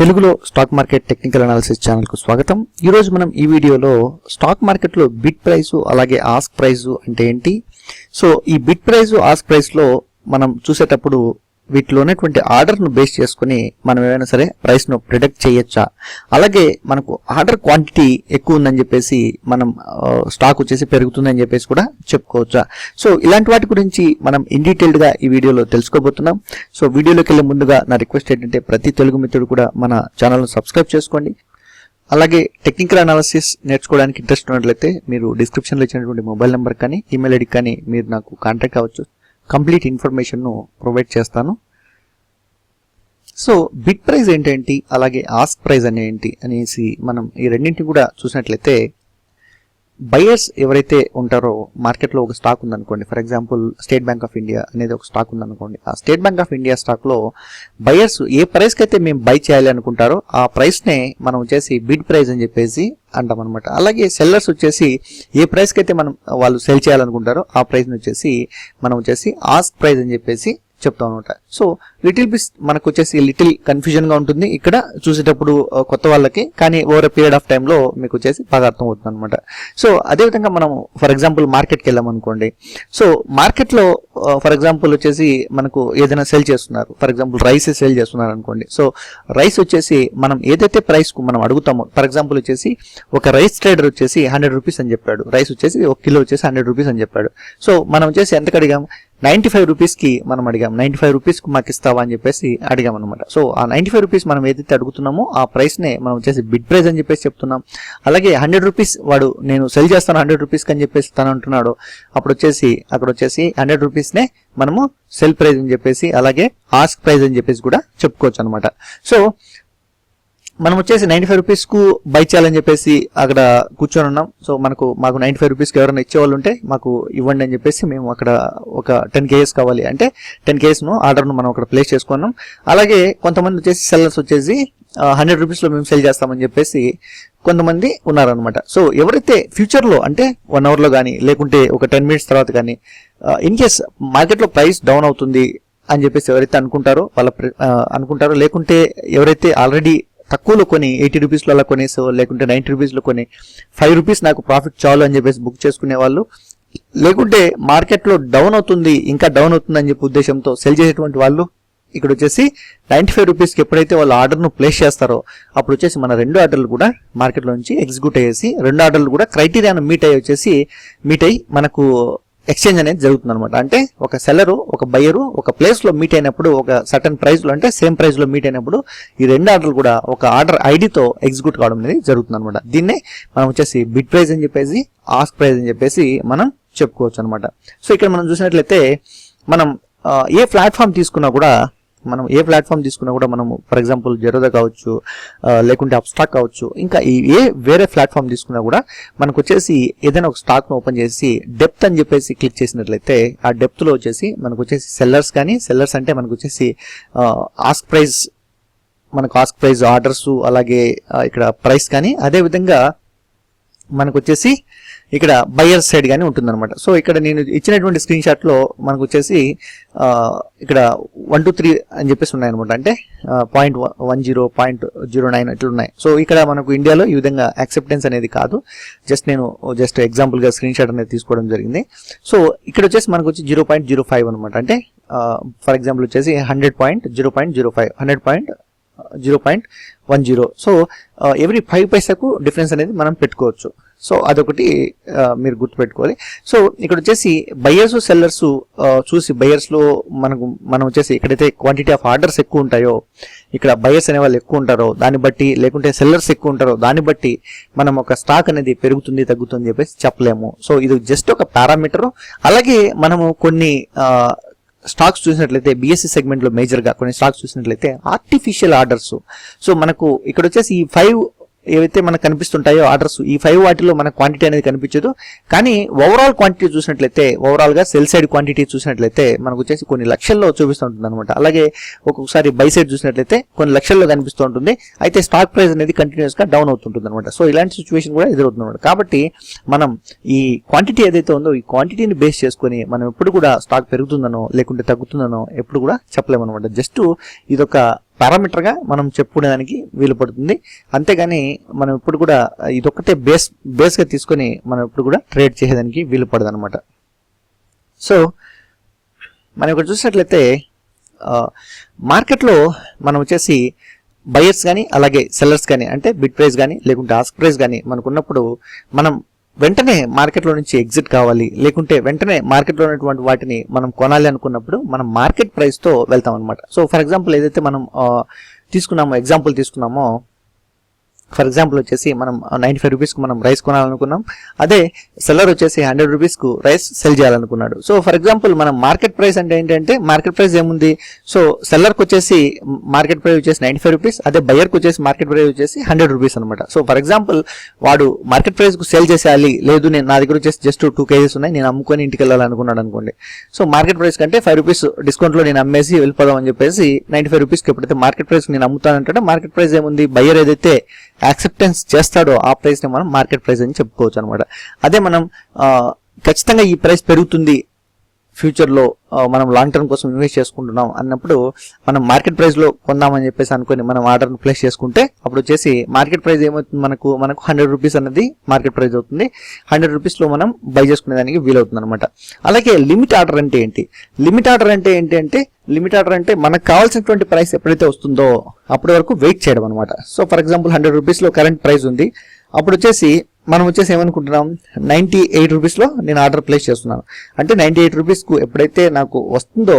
తెలుగులో stock market technical analysis ఛానల్కు స్వాగతం. ఈరోజు మనం ఈ వీడియోలో స్టాక్ మార్కెట్లో బిట్ ప్రైస్ అలాగే ఆస్క్ ప్రైస్ అంటే ఏంటి? సో ఈ బిట్ ప్రైస్ ఆస్క్ ప్రైస్లో మనం చూసేటప్పుడు వీటిలో ఉన్నటువంటి ఆర్డర్ను బేస్ చేసుకుని మనం ఏమైనా సరే ప్రైస్ను ప్రిడక్ట్ చేయొచ్చా? అలాగే మనకు ఆర్డర్ క్వాంటిటీ ఎక్కువ ఉందని చెప్పేసి మనం స్టాక్ వచ్చేసి పెరుగుతుందని చెప్పేసి కూడా చెప్పుకోవచ్చా? సో ఇలాంటి వాటి గురించి మనం ఇన్ డీటెయిల్డ్గా ఈ వీడియోలో తెలుసుకోబోతున్నాం. సో వీడియోలోకి వెళ్ళే ముందుగా నా రిక్వెస్ట్ ఏంటంటే ప్రతి తెలుగు మిత్రుడు కూడా మన ఛానల్ను సబ్స్క్రైబ్ చేసుకోండి. అలాగే టెక్నికల్ అనాలిసిస్ నేర్చుకోవడానికి ఇంట్రెస్ట్ ఉన్నట్లయితే మీరు డిస్క్రిప్షన్లో ఇచ్చినటువంటి మొబైల్ నెంబర్ కానీ ఈమెయిల్ ఐడి కానీ మీరు నాకు కాంటాక్ట్ అవ్వచ్చు కంప్లీట్ ఇన్ఫర్మేషన్ను ప్రొవైడ్ చేస్తాను. సో బిడ్ ప్రైస్ ఏంటేంటి? అలాగే ఆస్క్ ప్రైస్ అనే ఏంటి అనేసి మనం ఈ రెండింటిని కూడా చూసినట్లయితే బయర్స్ ఎవరైతే ఉంటారో మార్కెట్లో ఒక స్టాక్ ఉందనుకోండి for example State Bank of India అనేది ఒక స్టాక్ ఉందనుకోండి ఆ స్టేట్ బ్యాంక్ ఆఫ్ ఇండియా స్టాక్లో బయర్స్ ఏ ప్రైస్కి అయితే మేము బై చేయాలి అనుకుంటారో ఆ ప్రైస్నే మనం వచ్చేసి బిడ్ ప్రైస్ అని చెప్పేసి అంటాం అనమాట అలాగే సెల్లర్స్ వచ్చేసి ఏ ప్రైస్కి అయితే మనం వాళ్ళు సెల్ చేయాలనుకుంటారో ఆ ప్రైస్ని వచ్చేసి మనం వచ్చేసి ఆస్క్ ప్రైస్ అని చెప్పేసి చెప్తాం అనమాట సో లిటిల్ బిస్ మనకు వచ్చేసి లిటిల్ కన్ఫ్యూజన్గా ఉంటుంది. ఇక్కడ చూసేటప్పుడు కొత్త వాళ్ళకి కానీ ఓవర్ పీరియడ్ ఆఫ్ టైంలో మీకు వచ్చేసి బాగా అర్థం అవుతుంది అనమాట సో అదేవిధంగా మనం ఫర్ ఎగ్జాంపుల్ మార్కెట్కి వెళ్ళాం అనుకోండి. సో మార్కెట్లో ఫర్ ఎగ్జాంపుల్ వచ్చేసి మనకు ఏదైనా సెల్ చేస్తున్నారు. ఫర్ ఎగ్జాంపుల్ రైస్ సెల్ చేస్తున్నారు అనుకోండి. సో రైస్ వచ్చేసి మనం ఏదైతే ప్రైస్కు మనం అడుగుతామో ఫర్ ఎగ్జాంపుల్ వచ్చేసి ఒక రైస్ ట్రేడర్ వచ్చేసి హండ్రెడ్ రూపీస్ అని చెప్పాడు. రైస్ వచ్చేసి ఒక కిలో వచ్చేసి హండ్రెడ్ రూపీస్ అని చెప్పాడు. సో మనం వచ్చేసి ఎంతకు అడిగాము? నైంటీ ఫైవ్ రూపీస్కి మనం అడిగాం. నైంటీ ఫైవ్ రూపీస్కి మాకు ఇస్తావా అని చెప్పేసి అడిగాం అనమాట సో ఆ నైంటీ ఫైవ్ రూపీస్ మనం ఏదైతే అడుగుతున్నామో ఆ ప్రైస్నే మనం వచ్చేసి బిడ్ ప్రైస్ అని చెప్పేసి చెప్తున్నాం. అలాగే హండ్రెడ్ రూపీస్ వాడు నేను సెల్ చేస్తాను హండ్రెడ్ రూపీస్కి అని చెప్పేసి తను అంటున్నాడు. అప్పుడు వచ్చేసి అక్కడ వచ్చేసి హండ్రెడ్ రూపీస్నే మనము సెల్ ప్రైస్ అని చెప్పేసి అలాగే ఆస్క్ ప్రైస్ అని చెప్పేసి కూడా చెప్పుకోవచ్చు అనమాట సో మనం వచ్చేసి నైన్టీ ఫైవ్ రూపీస్కు బై చేయాలని చెప్పేసి అక్కడ కూర్చొని ఉన్నాం. సో మనకు మాకు నైన్టీ ఫైవ్ రూపీస్కి ఎవరైనా ఇచ్చేవాళ్ళు ఉంటే మాకు ఇవ్వండి అని చెప్పేసి మేము అక్కడ ఒక టెన్ కేఎస్ కావాలి అంటే టెన్ కేఎస్ను ఆర్డర్ను మనం అక్కడ ప్లేస్ చేసుకున్నాం. అలాగే కొంతమంది వచ్చేసి సెల్లర్స్ వచ్చేసి హండ్రెడ్ రూపీస్లో మేము సెల్ చేస్తామని చెప్పేసి కొంతమంది ఉన్నారనమాట సో ఎవరైతే ఫ్యూచర్లో అంటే వన్ అవర్లో కానీ లేకుంటే ఒక టెన్ మినిట్స్ తర్వాత కానీ ఇన్ కేస్ మార్కెట్లో ప్రైస్ డౌన్ అవుతుంది అని చెప్పేసి ఎవరైతే అనుకుంటారో వాళ్ళ అనుకుంటారో లేకుంటే ఎవరైతే ఆల్రెడీ తక్కువలో కొని ఎయిటీ రూపీస్లో అలా కొనేసో లేకుంటే నైంటీ రూపీస్లో కొని ఫైవ్ రూపీస్ నాకు ప్రాఫిట్ చాలు అని చెప్పేసి బుక్ చేసుకునే వాళ్ళు. లేకుంటే మార్కెట్లో డౌన్ అవుతుంది ఇంకా డౌన్ అవుతుంది అని చెప్పి ఉద్దేశంతో సెల్ చేసేటువంటి వాళ్ళు ఇక్కడ వచ్చేసి నైంటీ ఫైవ్ రూపీస్కి ఎప్పుడైతే వాళ్ళు ఆర్డర్ను ప్లేస్ చేస్తారో అప్పుడు వచ్చేసి మన రెండు ఆర్డర్లు కూడా మార్కెట్లో నుంచి ఎగ్జిక్యూట్ అయ్యేసి రెండు ఆర్డర్లు కూడా క్రైటీరియాను మీట్ అయ్యి వచ్చేసి మీట్ అయ్యి మనకు ఎక్స్చేంజ్ అనేది జరుగుతుంది అనమాట అంటే ఒక సెల్లరు ఒక బయ్యరు ఒక ప్లేస్లో మీట్ అయినప్పుడు ఒక సర్టన్ ప్రైస్లో అంటే సేమ్ ప్రైస్లో మీట్ అయినప్పుడు ఈ రెండు ఆర్డర్లు కూడా ఒక ఆర్డర్ ఐడితో ఎగ్జిక్యూట్ కావడం అనేది జరుగుతుంది అనమాట దీన్నే మనం వచ్చేసి బిడ్ ప్రైస్ అని చెప్పేసి ఆస్క్ ప్రైస్ అని చెప్పేసి మనం చెప్పుకోవచ్చు అనమాట సో ఇక్కడ మనం చూసినట్లయితే మనం ఏ ప్లాట్ఫామ్ తీసుకున్నా కూడా మనం ఏ ప్లాట్ఫామ్ తీసుకున్నా కూడా మనం ఫర్ ఎగ్జాంపుల్ జెరోదా కావచ్చు లేకుంటే అప్స్టాక్ కావచ్చు ఇంకా ఏ వేరే ప్లాట్ఫామ్ తీసుకున్నా కూడా మనకు వచ్చేసి ఏదైనా ఒక స్టాక్ను ఓపెన్ చేసి డెప్త్ అని చెప్పేసి క్లిక్ చేసినట్లయితే ఆ డెప్త్లో వచ్చేసి మనకు వచ్చేసి సెల్లర్స్ కానీ సెల్లర్స్ అంటే మనకు వచ్చేసి ఆస్క్ ప్రైస్ మనకు ఆస్క్ ప్రైస్ ఆర్డర్స్ అలాగే ఇక్కడ ప్రైస్ కానీ అదేవిధంగా మనకు వచ్చేసి ఇక్కడ బయర్ సైడ్ కానీ ఉంటుందన్నమాట. సో ఇక్కడ నేను ఇచ్చినటువంటి స్క్రీన్ షాట్లో మనకు వచ్చేసి ఇక్కడ వన్ టూ త్రీ అని చెప్పేసి ఉన్నాయన్నమాట. అంటే point one zero point zero nine ఇట్లా ఉన్నాయి సో ఇక్కడ మనకు ఇండియాలో ఈ విధంగా యాక్సెప్టెన్స్ అనేది కాదు. జస్ట్ నేను జస్ట్ ఎగ్జాంపుల్గా స్క్రీన్ షాట్ అనేది తీసుకోవడం జరిగింది. సో ఇక్కడ వచ్చేసి మనకు వచ్చి జీరో పాయింట్ జీరో ఫైవ్ అనమాట అంటే ఫర్ ఎగ్జాంపుల్ వచ్చేసి hundred point zero point zero five hundred point zero point one zero so every five పైసాకు difference అనేది మనం పెట్టుకోవచ్చు. సో అదొకటి మీరు గుర్తుపెట్టుకోవాలి. సో ఇక్కడ వచ్చేసి బయర్స్ సెల్లర్స్ చూసి బయర్స్లో మనకు మనం వచ్చేసి ఎక్కడైతే క్వాంటిటీ ఆఫ్ ఆర్డర్స్ ఎక్కువ ఉంటాయో ఇక్కడ బయర్స్ అనే వాళ్ళు ఎక్కువ ఉంటారో దాన్ని బట్టి లేకుంటే సెల్లర్స్ ఎక్కువ ఉంటారో దాన్ని బట్టి మనం ఒక స్టాక్ అనేది పెరుగుతుంది తగ్గుతుంది చెప్పేసి చెప్పలేము. సో ఇది జస్ట్ ఒక పారామీటర్ అలాగే మనము కొన్ని స్టాక్స్ చూసినట్లయితే బిఎస్సి సెగ్మెంట్లో మేజర్గా కొన్ని స్టాక్స్ చూసినట్లయితే ఆర్టిఫిషియల్ ఆర్డర్స్ సో మనకు ఇక్కడ వచ్చేసి ఈ ఫైవ్ ఏవైతే మనకు కనిపిస్తుంటాయో ఆర్డర్స్ ఈ ఫైవ్ వాటిలో మన క్వాంటిటీ అనేది కనిపించదు. కానీ ఓవరాల్ క్వాంటిటీ చూసినట్లయితే ఓవరాల్గా సెల్ సైడ్ క్వాంటిటీ చూసినట్లయితే మనకు వచ్చేసి కొన్ని లక్షల్లో చూపిస్తుంటుంది అనమాట అలాగే ఒక్కొక్కసారి బై సైడ్ చూసినట్లయితే కొన్ని లక్షల్లో కనిపిస్తూ ఉంటుంది. అయితే స్టాక్ ప్రైస్ అనేది కంటిన్యూస్గా డౌన్ అవుతుంటుంది అనమాట సో ఇలాంటి సిచ్యువేషన్ కూడా ఎదురవుతుంది అనమాట కాబట్టి మనం ఈ క్వాంటిటీ ఏదైతే ఉందో ఈ క్వాంటిటీని బేస్ చేసుకొని మనం ఎప్పుడు కూడా స్టాక్ పెరుగుతుందనో లేకుంటే తగ్గుతుందనో ఎప్పుడు కూడా చెప్పలేము అనమాట జస్ట్ ఇదొక పారామీటర్గా మనం చెప్పుకునేదానికి వీలు పడుతుంది. అంతేగాని మనం ఇప్పుడు కూడా ఇదొక్కటే బేస్ బేస్గా తీసుకొని మనం ఇప్పుడు కూడా ట్రేడ్ చేసేదానికి వీలు పడదు అనమాట సో మనం ఇక్కడ చూసినట్లయితే మార్కెట్లో మనం వచ్చేసి బయర్స్ కానీ అలాగే సెల్లర్స్ కానీ అంటే బిడ్ ప్రైస్ కానీ లేకుంటే ఆస్క్ ప్రైస్ కానీ మనకున్నప్పుడు మనం వెంటనే మార్కెట్లో నుంచి ఎగ్జిట్ కావాలి. లేకుంటే వెంటనే మార్కెట్లో ఉన్నటువంటి వాటిని మనం కొనాలి అనుకున్నప్పుడు మనం మార్కెట్ ప్రైస్తో వెళ్తాం అనమాట సో ఫర్ ఎగ్జాంపుల్ ఏదైతే మనం తీసుకున్నామో ఎగ్జాంపుల్ తీసుకున్నామో ఫర్ ఎగ్జాంపుల్ వచ్చేసి మనం నైంటీ ఫైవ్ రూపీస్కి మనం రైస్ కొనాలనుకున్నాం. అదే సెల్లర్ వచ్చేసి హండ్రెడ్ రూపీస్కు రైస్ సెల్ చేయాలనుకున్నాడు. సో ఫర్ ఎగ్జాంపుల్ మనం మార్కెట్ ప్రైస్ అంటే ఏంటంటే మార్కెట్ ప్రైస్ ఏముంది? సో సెల్లర్కి వచ్చేసి మార్కెట్ ప్రైస్ వచ్చేసి నైంటీ ఫైవ్ రూపీస్ అదే బయర్కి వచ్చేసి మార్కెట్ ప్రైస్ వచ్చేసి హండ్రెడ్ రూపీస్ అనమాట సో ఫర్ ఎగ్జాంపుల్ వాడు మార్కెట్ ప్రైస్కు సెల్ చేసేయాలి లేదు నేను నా దగ్గర వచ్చేసి జస్ట్ టూ కేజీస్ ఉన్నాయి నేను అమ్ముకొని ఇంటికి వెళ్ళాలనుకున్నాడు అనుకోండి. సో మార్కెట్ ప్రైస్ కంటే ఫైవ్ రూపీస్ డిస్కౌంట్లో నేను అమ్మేసి వెళ్ళిపోదాం అని చెప్పేసి నైంటీ ఫైవ్ రూపీస్కి ఎప్పుడైతే మార్కెట్ ప్రైస్ నేను అమ్ముతానంటే మార్కెట్ ప్రైస్ ఏముంది? బయ్యర్ ఏదైతే యాక్సెప్టెన్స్ చేస్తాడో ఆ ప్రైస్ని మనం మార్కెట్ ప్రైస్ అని చెప్పుకోవచ్చు అనమాట అదే మనం ఖచ్చితంగా ఈ ప్రైస్ పెరుగుతుంది ఫ్యూచర్లో మనం లాంగ్ టర్మ్ కోసం ఇన్వెస్ట్ చేసుకుంటున్నాం అన్నప్పుడు మనం మార్కెట్ ప్రైస్లో కొందామని చెప్పేసి అనుకొని మనం ఆర్డర్ని ప్లేస్ చేసుకుంటే అప్పుడు వచ్చేసి మార్కెట్ ప్రైస్ ఏమవుతుంది మనకు మనకు హండ్రెడ్ రూపీస్ అనేది మార్కెట్ ప్రైస్ అవుతుంది. హండ్రెడ్ రూపీస్లో మనం బై చేసుకునే దానికి వీలవుతుంది అనమాట అలాగే లిమిట్ ఆర్డర్ అంటే ఏంటి? లిమిట్ ఆర్డర్ అంటే ఏంటి అంటే లిమిట్ ఆర్డర్ అంటే మనకు కావాల్సినటువంటి ప్రైస్ ఎప్పుడైతే వస్తుందో అప్పటి వరకు వెయిట్ చేయడం అనమాట సో ఫర్ ఎగ్జాంపుల్ హండ్రెడ్ రూపీస్లో కరెంట్ ప్రైస్ ఉంది. అప్పుడు వచ్చేసి మనం వచ్చేసి ఏమనుకుంటున్నాం? నైంటీ ఎయిట్ రూపీస్లో నేను ఆర్డర్ ప్లేస్ చేస్తున్నాను. అంటే నైంటీ ఎయిట్ రూపీస్కు ఎప్పుడైతే నాకు వస్తుందో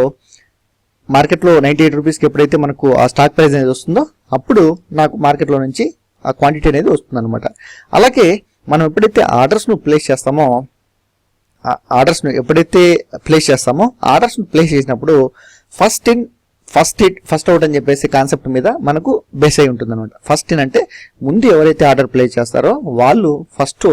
మార్కెట్లో నైంటీ ఎయిట్ రూపీస్కి ఎప్పుడైతే మనకు ఆ స్టాక్ ప్రైస్ అనేది వస్తుందో అప్పుడు నాకు మార్కెట్లో నుంచి ఆ క్వాంటిటీ అనేది వస్తుంది అనమాట అలాగే మనం ఎప్పుడైతే ఆర్డర్స్ను ప్లేస్ చేస్తామో ఆర్డర్స్ను ఎప్పుడైతే ప్లేస్ చేస్తామో ఆర్డర్స్ను ప్లేస్ చేసినప్పుడు first in first hit first out అని చెప్పేసి కాన్సెప్ట్ మీద మనకు బేస్ అయి ఉంటుంది అనమాట ఫస్ట్ ఇన్ అంటే ముందు ఎవరైతే ఆర్డర్ ప్లేస్ చేస్తారో వాళ్ళు ఫస్ట్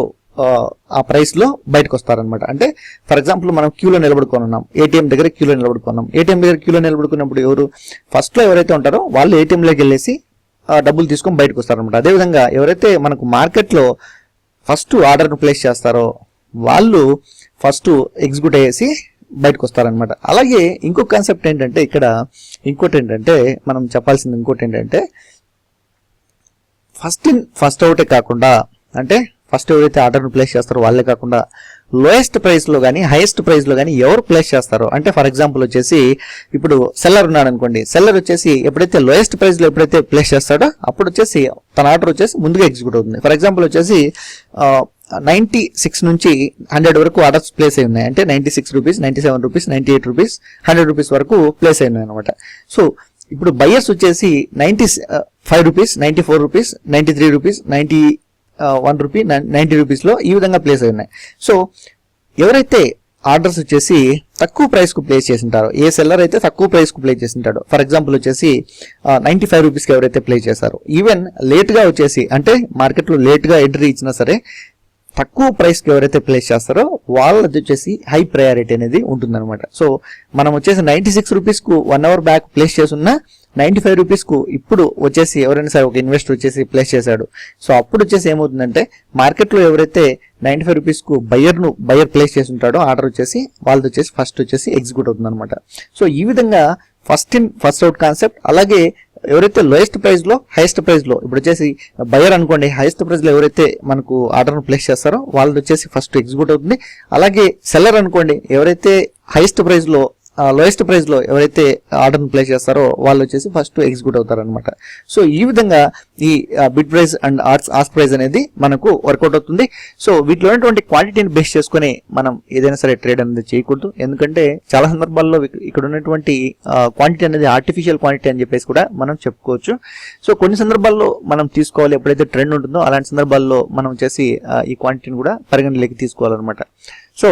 ఆ ప్రైస్లో బయటకు వస్తారనమాట అంటే ఫర్ ఎగ్జాంపుల్ మనం క్యూలో నిలబడుకున్నాం ఏటీఎం దగ్గర క్యూలో నిలబడుకున్నాం ఏటీఎం దగ్గర క్యూలో నిలబడుకున్నప్పుడు ఎవరు ఫస్ట్లో ఎవరైతే ఉంటారో వాళ్ళు ఏటీఎంలోకి వెళ్ళేసి డబ్బులు తీసుకొని బయటకు వస్తారనమాట అదేవిధంగా ఎవరైతే మనకు మార్కెట్లో ఫస్ట్ ఆర్డర్ను ప్లేస్ చేస్తారో వాళ్ళు ఫస్ట్ ఎగ్జిక్యూట్ అయ్యేసి బయటకు వస్తారనమాట అలాగే ఇంకొక కాన్సెప్ట్ ఏంటంటే ఇక్కడ ఇంకోటి ఏంటంటే మనం చెప్పాల్సింది ఇంకోటి ఏంటంటే ఫస్ట్ ఇన్ ఫస్ట్ అవుటే కాకుండా అంటే ఫస్ట్ ఎవరైతే ఆర్డర్ను ప్లేస్ చేస్తారో వాళ్ళే కాకుండా లోయెస్ట్ ప్రైస్లో కానీ హైయెస్ట్ ప్రైస్లో కానీ ఎవరు ప్లేస్ చేస్తారో అంటే ఫర్ ఎగ్జాంపుల్ వచ్చేసి ఇప్పుడు సెల్లర్ ఉన్నాడు అనుకోండి సెల్లర్ వచ్చేసి ఎప్పుడైతే లోయెస్ట్ ప్రైస్లో ఎప్పుడైతే ప్లేస్ చేస్తాడో అప్పుడు వచ్చేసి తన ఆర్డర్ వచ్చేసి ముందుగా ఎగ్జిక్యూట్ అవుతుంది. ఫర్ ఎగ్జాంపుల్ వచ్చేసి నైంటీ సిక్స్ నుంచి హండ్రెడ్ వరకు ఆర్డర్స్ ప్లేస్ అయి ఉన్నాయి. అంటే ninety six rupees ninety seven rupees ninety eight rupees hundred rupees వరకు ప్లేస్ అయినాయి అనమాట సో ఇప్పుడు బయర్స్ వచ్చేసి ninety five rupees ninety four rupees ninety three rupees ninety one rupee ninety రూపీస్లో ఈ విధంగా ప్లేస్ అయి ఉన్నాయి. సో ఎవరైతే ఆర్డర్స్ వచ్చేసి తక్కువ ప్రైస్కు ప్లేస్ ప్లేస్ చేసింటారో ఏ సెల్లర్ అయితే తక్కువ ప్రైస్కు ప్లే ప్లేస్ చేసింటాడో ఫర్ ఎగ్జాంపుల్ వచ్చేసి నైన్టీ ఫైవ్ రూపీస్కి ఎవరైతే ప్లే చేశారో ఈవెన్ లేట్గా వచ్చేసి అంటే మార్కెట్లో లేట్గా ఎంట్రీ ఇచ్చినా సరే తక్కువ ప్రైస్కి ఎవరైతే ప్లేస్ చేస్తారో వాళ్ళది వచ్చేసి హై ప్రయారిటీ అనేది ఉంటుందన్నమాట. సో మనం వచ్చేసి నైంటీ సిక్స్ రూపీస్కు వన్ అవర్ బ్యాక్ ప్లేస్ చేసున్న నైంటీ ఫైవ్ రూపీస్కు ఇప్పుడు వచ్చేసి ఎవరైనా సరే ఒక ఇన్వెస్టర్ వచ్చేసి ప్లేస్ చేశాడు. సో అప్పుడు వచ్చేసి ఏమవుతుందంటే మార్కెట్లో ఎవరైతే నైంటీ ఫైవ్ రూపీస్కు బయర్ బయర్ ప్లేస్ చేసి ఉంటాడో ఆర్డర్ వచ్చేసి వాళ్ళది వచ్చేసి ఫస్ట్ వచ్చేసి ఎగ్జిక్యూట్ అవుతుంది అనమాట సో ఈ విధంగా first in first out concept అలాగే ఎవరైతే లోయెస్ట్ ప్రైస్లో హైయెస్ట్ ప్రైస్లో ఇప్పుడు వచ్చేసి బయర్ అనుకోండి హైయెస్ట్ ప్రైస్లో ఎవరైతే మనకు ఆర్డర్ ప్లేస్ చేస్తారో వాళ్ళది వచ్చేసి ఫస్ట్ ఎగ్జిక్యూట్ అవుతుంది. అలాగే సెల్లర్ అనుకోండి ఎవరైతే హైయెస్ట్ ప్రైస్లో లోయెస్ట్ ప్రైస్లో ఎవరైతే ఆర్డర్ని ప్లేస్ చేస్తారో వాళ్ళు వచ్చేసి ఫస్ట్ ఎగ్జిక్యూట్ అవుతారు అనమాట సో ఈ విధంగా ఈ bid price and arts ask price అనేది మనకు వర్కౌట్ అవుతుంది. సో వీటిలో ఉన్నటువంటి క్వాంటిటీని బేస్ చేసుకుని మనం ఏదైనా సరే ట్రేడ్ అనేది చేయకూడదు. ఎందుకంటే చాలా సందర్భాల్లో ఇక్కడ ఉన్నటువంటి క్వాంటిటీ అనేది ఆర్టిఫిషియల్ క్వాంటిటీ అని చెప్పేసి కూడా మనం చెప్పుకోవచ్చు. సో కొన్ని సందర్భాల్లో మనం తీసుకోవాలి ఎప్పుడైతే ట్రెండ్ ఉంటుందో అలాంటి సందర్భాల్లో మనం చేసి ఈ క్వాంటిటీని కూడా పరిగణలోకి తీసుకోవాలన్నమాట. సో